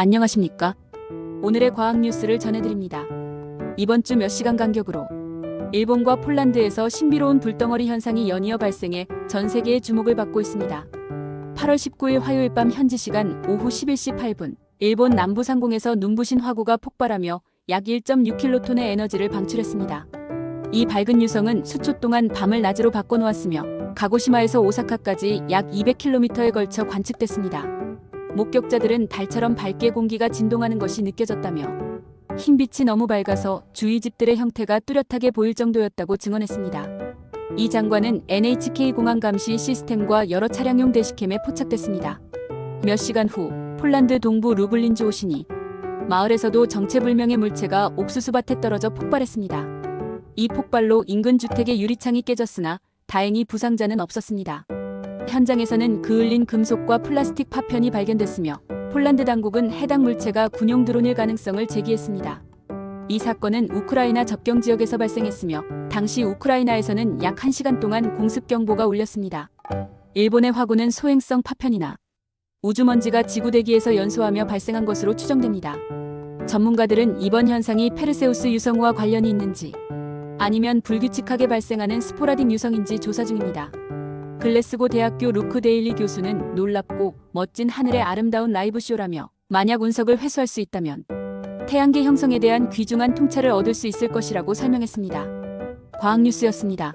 안녕하십니까? 오늘의 과학 뉴스를 전해드립니다. 이번 주 몇 시간 간격으로 일본과 폴란드에서 신비로운 불덩어리 현상이 연이어 발생해 전 세계의 주목을 받고 있습니다. 8월 19일 화요일 밤 현지 시간 오후 11시 8분, 일본 남부 상공에서 눈부신 화구가 폭발하며 약 1.6킬로톤의 에너지를 방출했습니다. 이 밝은 유성은 수초 동안 밤을 낮으로 바꿔놓았으며 가고시마에서 오사카까지 약 200km에 걸쳐 관측됐습니다. 목격자들은 달처럼 밝게 공기가 진동하는 것이 느껴졌다며 흰빛이 너무 밝아서 주위 집들의 형태가 뚜렷하게 보일 정도였다고 증언했습니다. 이 장관은 NHK 공항 감시 시스템과 여러 차량용 대시캠에 포착됐습니다. 몇 시간 후 폴란드 동부 루블린주 오시니 마을에서도 정체불명의 물체가 옥수수밭에 떨어져 폭발했습니다. 이 폭발로 인근 주택의 유리창이 깨졌으나 다행히 부상자는 없었습니다. 현장에서는 그을린 금속과 플라스틱 파편이 발견됐으며 폴란드 당국은 해당 물체가 군용 드론일 가능성을 제기했습니다. 이 사건은 우크라이나 접경 지역에서 발생했으며 당시 우크라이나에서는 약 1시간 동안 공습 경보가 울렸습니다. 일본의 화구는 소행성 파편이나 우주먼지가 지구 대기에서 연소하며 발생한 것으로 추정됩니다. 전문가들은 이번 현상이 페르세우스 유성우와 관련이 있는지 아니면 불규칙하게 발생하는 스포라딘 유성인지 조사 중입니다. 글래스고 대학교 루크 데일리 교수는 놀랍고 멋진 하늘의 아름다운 라이브 쇼라며 만약 운석을 회수할 수 있다면 태양계 형성에 대한 귀중한 통찰을 얻을 수 있을 것이라고 설명했습니다. 과학뉴스였습니다.